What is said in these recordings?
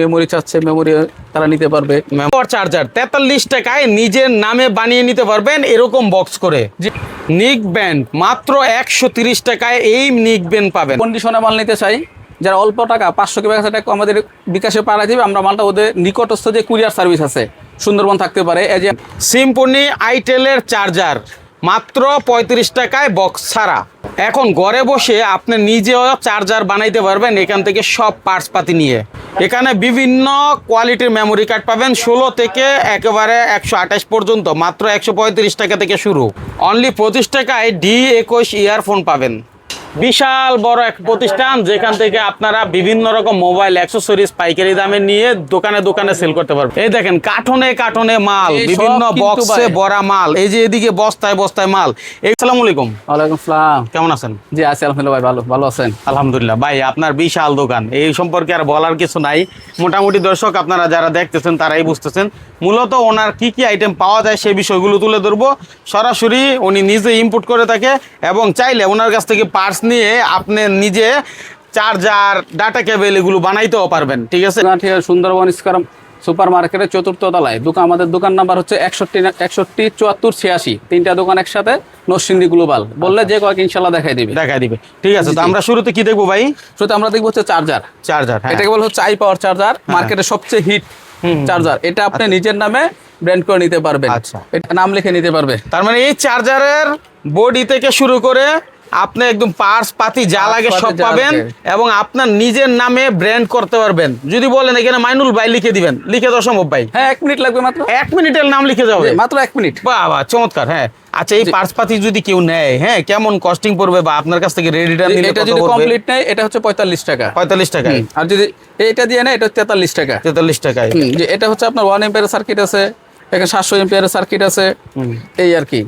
Memory চাচ্ছে memory তারা নিতে পারবে। মেমোর চার্জার তেতাল্লিশ টাকায় নিজের নামে বানিয়ে নিতে পারবেন এরকম বক্স করে। নিক ব্যান্ড মাত্র একশো তিরিশ টাকায় এই নিক ব্যান্ড পাবেন। কন্ডিশনে মাল নিতে চাই যারা অল্প টাকা পাঁচশো কি টাকা আমাদের বিকাশে পাড়া দিবে আমরা মালটা ওদের নিকটস্থ যে কুরিয়ার সার্ভিস আছে সুন্দরবন থাকতে পারে। এই যে সিম্পনি আইটেলের চার্জার মাত্র পঁয়ত্রিশ টাকায় বক্স ছাড়া। এখন ঘরে বসে আপনি নিজেও চার্জার বানাইতে পারবেন এখান থেকে সব পার্টস পাতি নিয়ে। এখানে বিভিন্ন কোয়ালিটির মেমোরি কার্ড পাবেন। ষোলো থেকে একেবারে একশো আঠাশ পর্যন্ত, মাত্র একশো পঁয়ত্রিশ টাকা থেকে শুরু। অনলি পঁচিশ টাকায় ডি একুশ ইয়ারফোন পাবেন। বিশাল বড় এক প্রতিষ্ঠান যেখান থেকে আপনারা বিভিন্ন রকম মোবাইল অ্যাক্সেসরিজ পাইকারি দামে নিয়ে দোকানে দোকানে সেল করতে পারবেন। এই দেখেন কার্টনে কার্টনে মাল বিভিন্ন বক্সে ভরা মাল এই যে এদিকে বস্তায় বস্তায় মাল। এই সালাম আলাইকুম। ওয়ালাইকুম সালাম। কেমন আছেন? জি আছি আলহামদুলিল্লাহ ভাই ভালো ভালো আছেন? আলহামদুলিল্লাহ। ভাই আপনার বিশাল দোকান এই সম্পর্কে আর বলার কিছু নাই। মোটামুটি দর্শক আপনারা যারা দেখতেছেন তারাই বুঝতেছেন। মূলত ওনার কি কি আইটেম পাওয়া যায় সেই বিষয়গুলো তুলে ধরবো। সরাসরি উনি নিজে ইম্পোর্ট করে থাকে এবং চাইলে ওনার কাছ থেকে পার্টস নিয়ে আপনি নিজে চার্জার ডাটা কেবল এগুলো বানাইতেও পারবেন ঠিক আছে? দোকান ঠিক আছে, সুন্দরবন স্কোয়ার সুপার মার্কেটের চতুর্থ তলায়। দোকান আমাদের দোকান নাম্বার হচ্ছে একষট্টি একষট্টি চুয়াত্তর ছিয়াশি। তিনটা দোকান একসাথে নরসিংদী গ্লোবাল। বললে যে কয়েক ইনশাল্লাহ দেখাই দিবে। দেখাই দিবে। ঠিক আছে তো আমরা শুরুতে কি দেখব ভাই? শুধু আমরা দেখব হচ্ছে চার্জার চার্জার হ্যাঁ। এটাকে বলা হচ্ছে আই পাওয়ার চার্জার মার্কেটে সবচেয়ে হিট চার্জার এটা আপনি নিজের নামে ব্র্যান্ড করে নিতে পারবেন। আচ্ছা। এটা নাম লিখে নিতে পারবে। তার মানে এই চার্জারের বডি থেকে শুরু করে আপনি একদম পার্স পাতি যা লাগে সব পাবেন এবং আপনার নিজের নামে ব্র্যান্ড করতে পারবেন। যদি বলেন এখানে মাইনুল ভাই লিখে দিবেন। লিখে দেওয়া সম্ভব ভাই। হ্যাঁ এক মিনিট লাগবে মাত্র। এক মিনিটের নাম লিখে যাবে মাত্র এক মিনিট। বাহ বাহ চমৎকার হ্যাঁ। আচ্ছা এই পার্স পাতি যদি কেউ নেয় হ্যাঁ কেমন কস্টিং পড়বে বা আপনার কাছ থেকে রেডিটা নিলে এটা যদি কমপ্লিট নেয় এটা হচ্ছে পঁয়তাল্লিশ টাকা। পঁয়তাল্লিশ টাকায় হুম, আর যদি এটা দিয়ে নেয় এটা তেতাল্লিশ টাকা। তেতাল্লিশ টাকায়। হুম, যে এটা হচ্ছে আপনার ওয়ান এম্পিয়ারের সার্কিট আছে এখানে সাতশো এম্পিয়ারের সার্কিট আছে। এই আর কি।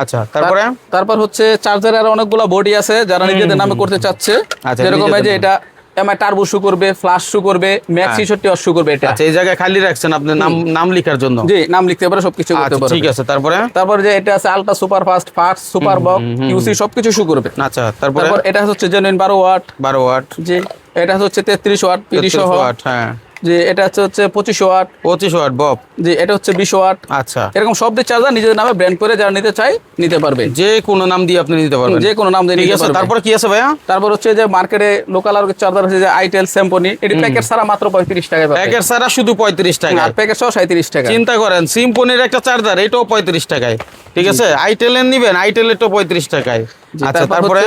আচ্ছা তারপরে? তারপর হচ্ছে চার্জারের অনেকগুলো বডি আছে যারা নিজেদের নামে করতে চাচ্ছে। আচ্ছা, যেরকম এই যে এটা এমআই টার্বো শু করবে ফ্লাশ শু করবে ম্যাক্স ছিষট্টি শু করবে এটা। আচ্ছা এই জায়গায় খালি রাখছেন আপনি নাম নাম লিখার জন্য? জি নাম লিখতে পারে সবকিছু করতে আচ্ছা পারবে। ঠিক আছে তারপরে? তারপর যে এটা আছে ultra super fast fast super box UC সবকিছু শু করবে। আচ্ছা তারপরে? তারপর এটা হচ্ছে জেনুইন বারো ওয়াট বারো ওয়াট জি এটা হচ্ছে তেত্রিশ ওয়াট তিরিশ 33 ওয়াট হ্যাঁ। যে এটা হচ্ছে হচ্ছে পঁচিশ ওয়াট পঁচিশ ওয়াট বব। যে এটা হচ্ছে বিশ ওয়াট আচ্ছা। এরকম সব দিয়ে চার্জার নিজেদের নামে ব্র্যান্ড করে যারা নিতে চায় নিতে পারবে। যে কোনো নাম দিয়ে আপনি নিতে পারবেন। যে কোনো নাম দিয়ে নিতে আছে পারবে। তারপরে কি আছে ভাইয়া? তারপর হচ্ছে যে মার্কেটে লোকাল আর চার্জার আছে যে আইটেল স্যাম্পনি এটি প্যাকেট ছাড়া মাত্র পঁয়ত্রিশ টাকায় প্যাকেট ছাড়া শুধু পঁয়ত্রিশ টাকা। আর প্যাকেট সহ সাঁত্রিশ টাকা। চিন্তা করেন সিম্পনির একটা চার্জার এটাও পঁয়ত্রিশ টাকায়। ঠিক আছে আইটেলের নিবেন আইটেলেরটাও পঁয়ত্রিশ টাকায়। আচ্ছা তারপরে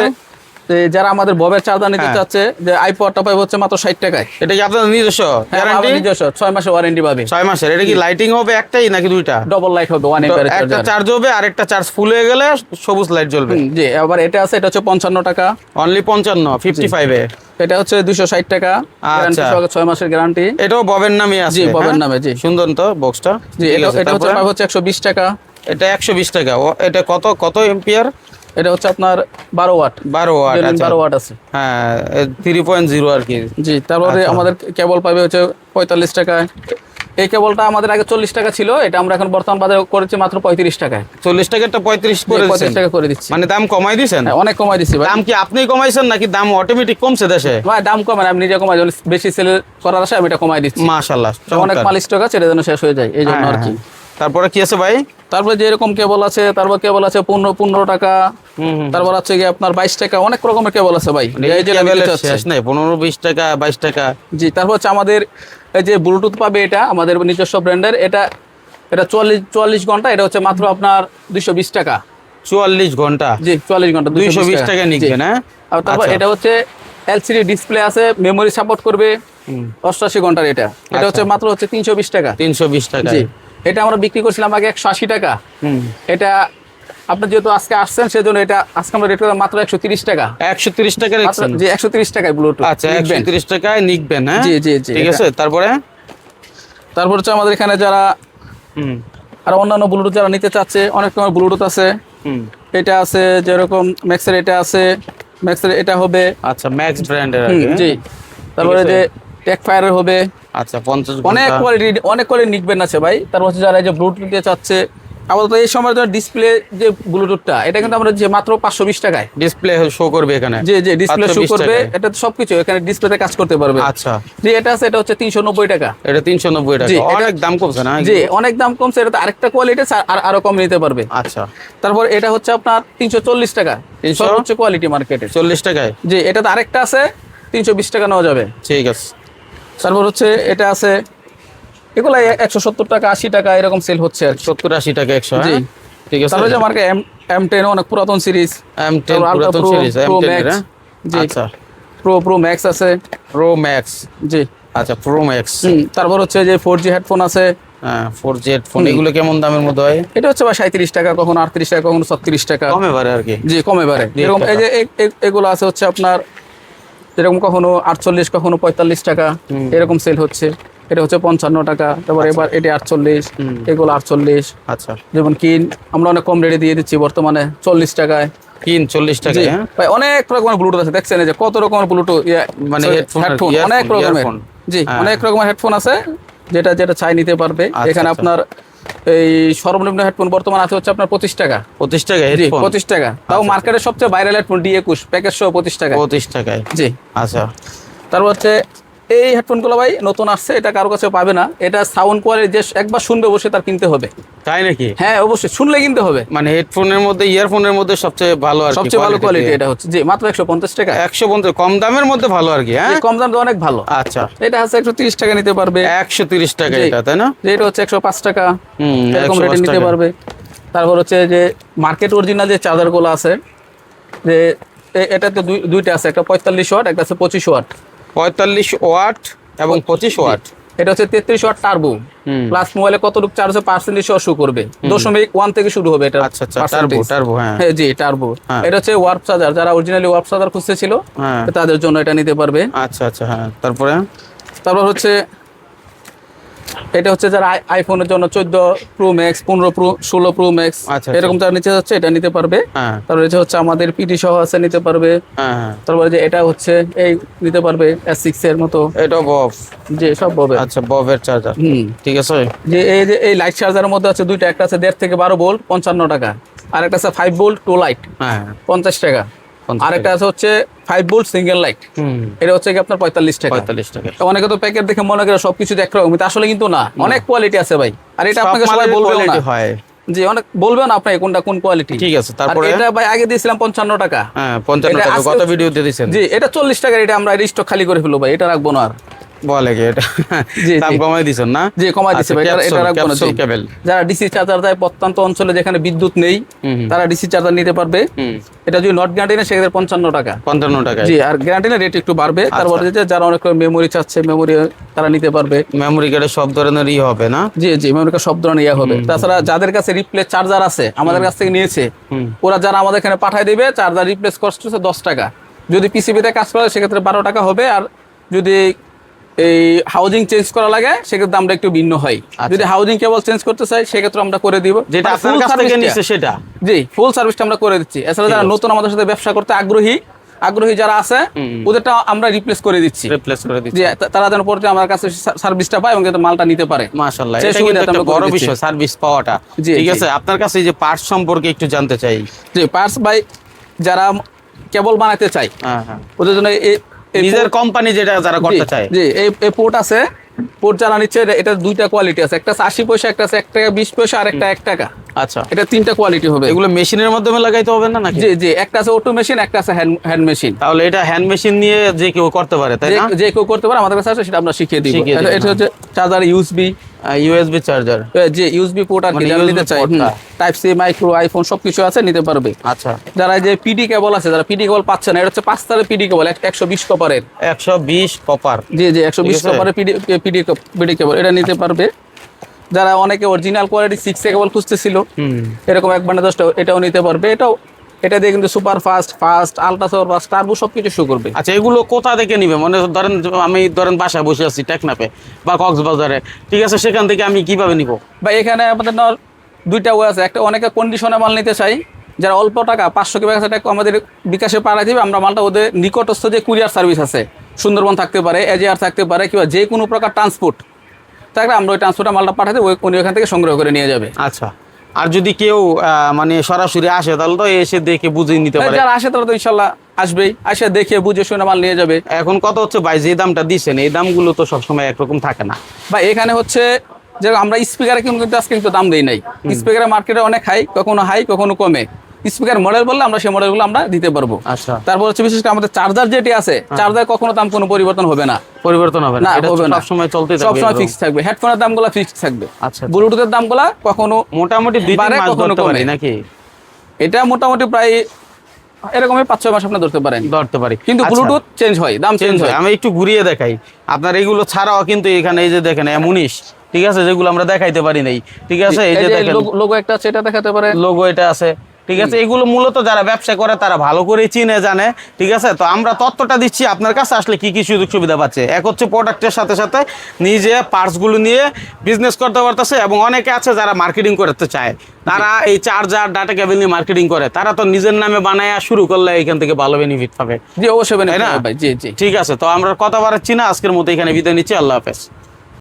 যে যারা আমাদের ববের চার্জার নিতে হ্যাঁ। চাচ্ছে যে আইপডটা পাবে হচ্ছে মাত্র ষাট টাকায়। এটা কি আপনার নিজস্ব? গ্যারান্টি নিজস্ব। ছয় মাসে ওয়ারেন্টি পাবে। ছয় মাসের। এটা কি লাইটিং হবে একটাই নাকি দুইটা? ডবল লাইট হবে ওয়ান তো এম্পিয়ারের একটা চার্জ হবে আর একটা চার্জ ফুল হয়ে গেলে সবুজ লাইট জ্বলবে। জি আবার এটা আছে এটা হচ্ছে পঞ্চান্ন টাকা। অনলি পঞ্চান্ন ফিফটি ফাইভে এটা হচ্ছে দুশো ষাট টাকা। গ্যারান্টি আচ্ছা। সহ ছয় মাসের গ্যারান্টি এটাও ববের নামে আছে জি, ববের হ্যাঁ? নামে, জি। সুন্দর তো বক্সটা জি এটা হচ্ছে হচ্ছে একশো বিশ টাকা। এটা একশো বিশ টাকা। ও এটা কত কত এম্পিয়ার এটা হচ্ছে আপনার বারো ওয়াট। বারো ওয়াট আচ্ছা। বারো ওয়াট আছে। হ্যাঁ থ্রি পয়েন্ট জিরো আর কি। জি তারপরে আচ্ছা। আমাদের কেবল পাবে হচ্ছে পঁয়তাল্লিশ টাকায়। এই কেবলটা আমাদের আগে চল্লিশ টাকা ছিল এটা আমরা এখন বর্তমান বাজারে করেছি মাত্র পঁয়ত্রিশ টাকায়। চল্লিশ টাকাটা পঁয়ত্রিশ পঁয়ত্রিশ টাকা করে দিচ্ছি। মানে দাম কমাই দিছেন? হ্যাঁ, অনেক কমাই দিচ্ছি ভাই। দাম কি আপনি কমাইছেন নাকি দাম অটোমেটিক কমছে দেশে? ভাই দাম কমে আমি নিজে কমাই বেশি সেল করার আসে আমি এটা কমাই দিচ্ছি। মাশাল্লাহ অনেক মাল স্টক আছে এটা যেন শেষ হয়ে যায় এই জন্য আর কি। তারপরে কি আছে ভাই? তারপরে যে এরকম কেবল আছে তারপর কেবল আছে পনেরো পনেরো টাকা। তারপর আছে গিয়ে আপনার বাইশ টাকা অনেক রকমের কেবল আছে ভাই। শেষ নেই পনেরো বিশ টাকা বাইশ টাকা। জি তারপর হচ্ছে আমাদের এই যে ব্লুটুথ পাবে এটা আমাদের নিজস্ব ব্র্যান্ডের এটা এটা চুয়াল্লিশ চুয়াল্লিশ ঘণ্টা এটা হচ্ছে মাত্র আপনার দুইশো বিশ টাকা। চুয়াল্লিশ ঘণ্টা। জি চুয়াল্লিশ ঘণ্টা দুইশো বিশ টাকা। জি। নিচ্ছেন হ্যাঁ আর তারপর আচ্ছা। এটা হচ্ছে এলসিডি ডিসপ্লে আছে মেমোরি সাপোর্ট করবে অষ্টাশি ঘণ্টার এটা। এটা হচ্ছে মাত্র হচ্ছে তিনশো বিশ টাকা। তিনশো বিশ টাকা জি। এটা আমরা বিক্রি করছিলাম আগে একশো আশি টাকা। হুম। এটা আপনি যেহেতু আজকে আসছেন সেজন্য এটা আজকে আমরা রেট করলাম মাত্র একশো তিরিশ টাকা। একশো তিরিশ টাকা জি একশো তিরিশ টাকায় ব্লুটুথ আচ্ছা একশো তিরিশ টাকায় নিকবেন হ্যাঁ? জি, জি, জি, ঠিক আছে তারপরে? তারপর হচ্ছে আমাদের এখানে যারা হুম। আর অন্যান্য ব্লুটুথ যারা নিতে চাচ্ছে অনেক রকমের ব্লুটুথ আছে। হুম। এটা আছে যেরকম ম্যাক্সের এটা আছে। ম্যাক্সের এটা হবে আচ্ছা ম্যাক্স ব্র্যান্ডের জি। তারপরে যে টেক ফায়ারের হবে। আচ্ছা পঞ্চাশ অনেক কোয়ালিটি অনেক কোয়ালিটি নিকবেন আছে ভাই। তারপর হচ্ছে যারা এই যে ব্লুটুথ চাচ্ছে আপাতত এই সময়ের জন্য ডিসপ্লে যে ব্লুটুথটা এটা কিন্তু আমরা যে মাত্র পাঁচশো বিশ টাকায়। ডিসপ্লে শো করবে এখানে। যে যে ডিসপ্লে শো করবে। এটা তো সবকিছু এখানে ডিসপ্লেতে কাজ করতে পারবে। আচ্ছা। যে এটা আছে এটা হচ্ছে তিনশো নব্বই টাকা। এটা তিনশো নব্বই টাকা। অনেক দাম কমছে না অনেক দাম কমছে এটা তো আরেকটা কোয়ালিটি আর আরও কম নিতে পারবে। আচ্ছা। তারপর এটা হচ্ছে আপনার তিনশো চল্লিশ টাকা। 300? সর্বোচ্চ কোয়ালিটি মার্কেটে চল্লিশ টাকায়? যে এটা তো আরেকটা আছে তিনশো বিশ টাকা নেওয়া যাবে। ঠিক আছে। তারপর হচ্ছে এটা আছে এগুলো একশো সত্তর টাকা আশি টাকা এরকম সেল হচ্ছে আর। সত্তর আশি টাকা একশো জি। হ্যাঁ? ঠিক আছে। তারপর যে এম এম টেন অনেক পুরাতন সিরিজ এম টেন পুরাতন সিরিজ Pro টেন জি। আচ্ছা। প্রো প্রো ম্যাক্স আছে। Pro max G. আচ্ছা প্রো ম্যাক্স তারপর হচ্ছে যে ফোর জি হেডফোন আছে। হ্যাঁ ফোর জেড ফোন এগুলো কেমন দামের মধ্যে হয়? এটা হচ্ছে বা সাঁত্রিশ টাকা কখনো আটত্রিশ টাকা কখনো ছত্রিশ টাকা। কমে পারে আর কি। জি কমে পারে এরকম এই যে এগুলো আছে হচ্ছে আপনার এরকম কখনো আটচল্লিশ কখনো পঁয়তাল্লিশ টাকা এরকম সেল হচ্ছে। এটা হচ্ছে পঞ্চান্ন টাকা তারপর এবার এটা আটচল্লিশ এগুলো আটচল্লিশ। আচ্ছা। যেমন কিন আমরা অনেক কম রেটে দিয়ে দিচ্ছি বর্তমানে চল্লিশ টাকায়। তিন চল্লিশ টাকা হ্যাঁ? ভাই অনেক রকমের ব্লুটুথ আছে দেখছেন যে কত রকমের ব্লুটুথ মানে আর কি, হেডফোন অনেক রকমের। জি হ্যাঁ। অনেক রকমের হেডফোন আছে যেটা যেটা চাই নিতে পারবে। আচ্ছা, এখানে আচ্ছা। আপনার এই সর্বনিম্ন হেডফোন বর্তমান আছে হচ্ছে আপনার পঁচিশ টাকা। পঁচিশ টাকা হেডফোন। পঁচিশ টাকা। তাও মার্কেটের সবচেয়ে ভাইরাল হেডফোন ডি একুশ প্যাকেজ সহ পঁচিশ টাকা পঁচিশ টাকায়। জি। আচ্ছা। তারপর হচ্ছে এই হেডফোনগুলো ভাই নতুন আসছে এটা কারও কাছে পাবে না। এটা সাউন্ড কোয়ালিটি যে একবার শুনবে বসে তার কিনতে হবে। তাই নাকি? হ্যাঁ অবশ্যই শুনলে কিনতে হবে। মানে হেডফোনের মধ্যে ইয়ারফোনের মধ্যে সবচেয়ে ভালো আর সবচেয়ে ভালো কোয়ালিটি এটা হচ্ছে। জি মাত্র একশো পঞ্চাশ টাকা। একশো পঞ্চাশ কম দামের মধ্যে ভালো আর কি হ্যাঁ? কম দাম তো অনেক ভালো। আচ্ছা। এটা হচ্ছে একশো তিরিশ টাকা নিতে পারবে। একশো তিরিশ টাকা এটা তাই না? যে এটা হচ্ছে একশো পাঁচ টাকা। হুম এরকম রেটে নিতে পারবে। তারপর হচ্ছে যে মার্কেট অরিজিনাল যে চার্জারগুলো আছে যে এটাতে দুই- দুইটা আছে একটা পঁয়তাল্লিশ ওয়াট একটা আছে পঁচিশ ওয়াট। পঁয়তাল্লিশ ওয়াট এবং পঁচিশ ওয়াট। এটা হচ্ছে তেত্রিশ ওয়াট টার্বো হুম। প্লাস মোবাইলে কতটুকু চার্জ হচ্ছে পার্সেন্টেজ শো করবে। দশমিক ওয়ান থেকে শুরু হবে এটা আচ্ছা আচ্ছা টার্বো টার্বো হ্যাঁ। হ্যাঁ জি টার্বো হ্যাঁ। এটা হচ্ছে ওয়ার্প চার্জার যারা অরিজিনালি ওয়ার্প চার্জার খুঁজতেছিল ছিল তাদের জন্য এটা নিতে পারবে। আচ্ছা আচ্ছা হ্যাঁ তারপরে? তারপর হচ্ছে এটা হচ্ছে যারা আইফোনের জন্য চোদ্দ প্রো ম্যাক্স পনেরো প্রো ষোলো প্রো ম্যাক্স আচ্ছা, এরকম যারা নিতে যাচ্ছে এটা নিতে পারবে। হ্যাঁ। তারপরে যে হচ্ছে আমাদের পিটি সহ আছে নিতে পারবে। হ্যাঁ হ্যাঁ। তারপরে যে এটা হচ্ছে এই নিতে পারবে এস সিক্স এর মতো। এটা বব যে সব পাবে আচ্ছা ববের চার্জার হুম। ঠিক আছে? যে এই যে এই লাইট চার্জারের মধ্যে আছে দুইটা একটা আছে দেড় থেকে বারো ভোল্ট পঞ্চান্ন টাকা। আর একটা আছে ফাইভ ভোল্ট টু লাইট হ্যাঁ। পঞ্চাশ টাকা। 50 আর একটা আছে হচ্ছে ফাইভ ভোল্ট সিঙ্গেল লাইট এটা হচ্ছে কি আপনার পঁয়তাল্লিশ টাকা। পঁয়তাল্লিশ টাকা। অনেকে তো প্যাকেট দেখে মনে করে সবকিছু একরকম আসলে কিন্তু না। অনেক কোয়ালিটি আছে ভাই। আর এটা আপনাকে সবাই বলবে না। হয়। জি অনেক বলবেন আপনি কোনটা কোন কোয়ালিটি ঠিক আছে তারপরে? এটা ভাই আগে দিয়েছিলাম পঞ্চান্ন টাকা। হ্যাঁ পঞ্চান্ন টাকা। গত দিয়ে দিচ্ছেন জি এটা চল্লিশ টাকা এটা আমরা স্টক খালি করে ফেলব ভাই এটা রাখব না আর। বলে কি এটা? দাম কমাই দিছেন না? জি কমাই দিচ্ছে ভাই। এটা- এটা রাখব না কেবল যারা ডিসি চার্জার দেয় প্রত্যন্ত অঞ্চলে যেখানে বিদ্যুৎ নেই। তারা ডিসি চার্জার নিতে পারবে। এটা যদি নট গ্যারান্টি নেই সেক্ষেত্রে পঞ্চান্ন টাকা। পঞ্চান্ন টাকা জি আর গ্যারান্টি না রেট একটু বাড়বে। আচ্ছা। তারপরে যে যারা অনেক মেমোরি চাচ্ছে মেমোরি তারা নিতে পারবে। মেমোরি কার্ডে সব ধরনের ই হবে না? জি জি মেমোরি কার্ড সব ধরনের ইয়ে হবে। তাছাড়া যাদের কাছে রিপ্লেস চার্জার আছে আমাদের কাছ থেকে নিয়েছে ওরা যারা আমাদের এখানে পাঠায় দেবে চার্জার রিপ্লেস কস্ট হচ্ছে দশ টাকা। যদি পিসিবিতে কাজ করে সেক্ষেত্রে বারো টাকা হবে। আর যদি এই হাউজিং চেঞ্জ করা লাগে সেক্ষেত্রে দামটা একটু ভিন্ন হয় যদি হাউজিং কেবল চেঞ্জ করতে চাই সেক্ষেত্রে আমরা করে দিব। আচ্ছা। যেটা মানে কাছ থেকে নিচ্ছে সেটা। জি ফুল সার্ভিসটা আমরা করে দিচ্ছি। এছাড়া যারা নতুন আমাদের সাথে ব্যবসা করতে আগ্রহী আগ্রহী যারা আছে ওদেরটা আমরা রিপ্লেস করে দিচ্ছি। রিপ্লেস করে দিচ্ছে। তারা যেন পরে আমার কাছে সার্ভিসটা পায় এবং যাতে মালটা নিতে পারে। মাশাআল্লাহ এটা কিন্তু একটা বড় বিষয় সার্ভিস পাওয়াটা। জি, ঠিক আছে আপনার কাছে এই যে পার্টস সম্পর্কে একটু জানতে চাই। যে পার্স ভাই যারা কেবল বানাতে চায় হ্যাঁ হ্যাঁ। ওদের জন্য এই নিজের কোম্পানি যেটা যারা করতে চায়। জি এই পোর্ট আছে। পোর্ট যারা নিচ্ছে এটা- দুইটা কোয়ালিটি আছে। একটা আশি পয়সা একটা আছে এক টাকা বিশ পয়সা আর একটা এক টাকা। আচ্ছা। এটা তিনটা কোয়ালিটি হবে। এগুলো মেশিনের মাধ্যমে লাগাইতে হবে না নাকি? জি জি একটা আছে অটো মেশিন একটা আছে হ্যান্ড হ্যান্ড মেশিন তাহলে এটা হ্যান্ড মেশিন নিয়ে যে কেউ করতে পারে তাই যে না? যে কেউ করতে পারে আমাদের কাছে আছে সেটা আমরা শিখিয়ে দিই এটা এটা হচ্ছে চার্জার ইউএসবি ইউএসবি চার্জার যে ইউএসবি পোর্ট আর কি নিতে চায় টাইপ সি মাইক্রো আইফোন সবকিছু আছে নিতে পারবে। আচ্ছা। যারা যে পিডি কেবল আছে যারা পিডি কেবল পাচ্ছে না এটা হচ্ছে পাঁচ তারের পিডি কেবল একশো বিশ কপারের একশো বিশ কপার জি জি একশো বিশ। কপারের পিডি পিডি পিডি কেবল এটা নিতে পারবে। যারা অনেকে অরিজিনাল কোয়ালিটি সিক্স কেবল খুঁজতেছিল এরকম এক বান্ডা দশটা এটাও নিতে পারবে। এটাও এটা দিয়ে কিন্তু super fast fast ultra super fast turbo সব কিছু শো করবে। আচ্ছা এগুলো কোথা থেকে নিবে? মনে ধরেন আমি ধরেন বাসায় বসে আছি টেকনাপে বা কক্সবাজারে। ঠিক আছে সেখান থেকে আমি কীভাবে নিব? বা এখানে আমাদের দুইটা ওয়ে আছে। একটা অনেকে কন্ডিশনে মাল নিতে চাই যারা অল্প টাকা পাঁচশো কি টাকা আমাদের বিকাশে পাড়ায় দিবে আমরা মালটা ওদের নিকটস্থ যে কুরিয়ার সার্ভিস আছে সুন্দরবন থাকতে পারে এজিআর থাকতে পারে কিংবা যে কোনো প্রকার ট্রান্সপোর্ট থাকলে আমরা ওই ট্রান্সপোর্টে মালটা পাঠাতে ওই ওখান থেকে সংগ্রহ করে নিয়ে যাবে। আচ্ছা। আর যদি কেউ মানে সরাসরি আসে তাহলে তো এসে দেখে বুঝে নিতে পারে। যারা আসে তারা তো ইনশাল্লাহ আসবেই। আসে দেখে বুঝে শুনে মাল নিয়ে যাবে। এখন কত হচ্ছে ভাই যে দামটা দিচ্ছেন এই দামগুলো তো সবসময় একরকম থাকে না। ভাই এখানে হচ্ছে যে আমরা স্পিকারে কিন্তু আজকে কিন্তু দাম দেই নাই। স্পিকারে মার্কেটে অনেক হাই কখনো হাই কখনো কমে। স্পিকার মডেল বললে আমরা সেই মডেলগুলো আমরা দিতে পারব। আচ্ছা। তারপর হচ্ছে বিশেষ করে আমাদের চার্জার যেটি আছে চার্জার কখনো দাম কোনো পরিবর্তন হবে না। পরিবর্তন হবে না। না হবে না। সবসময় চলতে থাকবে সবসময়। ফিক্স থাকবে। হেডফোনের দামগুলো ফিক্স থাকবে। আচ্ছা ব্লুটুথের দামগুলো কখনো মোটামুটি দুই তিন মাস কখনো ধরতে পারি কমে। নাকি? এটা মোটামুটি প্রায় এরকমই পাঁচ ছয় মাস আপনি ধরতে পারেন। ধরতে পারি। কিন্তু আচ্ছা, ব্লুটুথ চেঞ্জ হয় দাম চেঞ্জ হয়। হয়। আমি একটু ঘুরিয়ে দেখাই। আপনার এগুলো ছাড়াও কিন্তু এখানে এই যে দেখেন এমুনিশ ঠিক আছে? যেগুলো আমরা দেখাইতে পারি নাই। ঠিক আছে? এই যে দেখেন। লোগো একটা আছে এটা দেখাতে পারে লোগো এটা আছে। ঠিক আছে? এগুলো মূলত যারা ব্যবসা করে তারা ভালো করে চিনে জানে। ঠিক আছে? তো আমরা তথ্যটা দিচ্ছি আপনার কাছে আসলে কি কি সুযোগ সুবিধা পাচ্ছে। এক হচ্ছে প্রোডাক্টের সাথে সাথে নিজে পার্টসগুলো নিয়ে বিজনেস করতে পারতেছে এবং অনেকে আছে যারা মার্কেটিং করতে চায়। তারা এই চার্জার ডাটা কেবল নিয়ে মার্কেটিং করে। তারা তো নিজের নামে বানায় শুরু করলে এখান থেকে ভালো বেনিফিট পাবে। জি অবশ্যই না? জি জি। ঠিক আছে? তো আমরা কথা বাড়াচ্ছি না আজকের মতো এখানে বিদায় নিচ্ছি। আল্লাহ হাফেজ।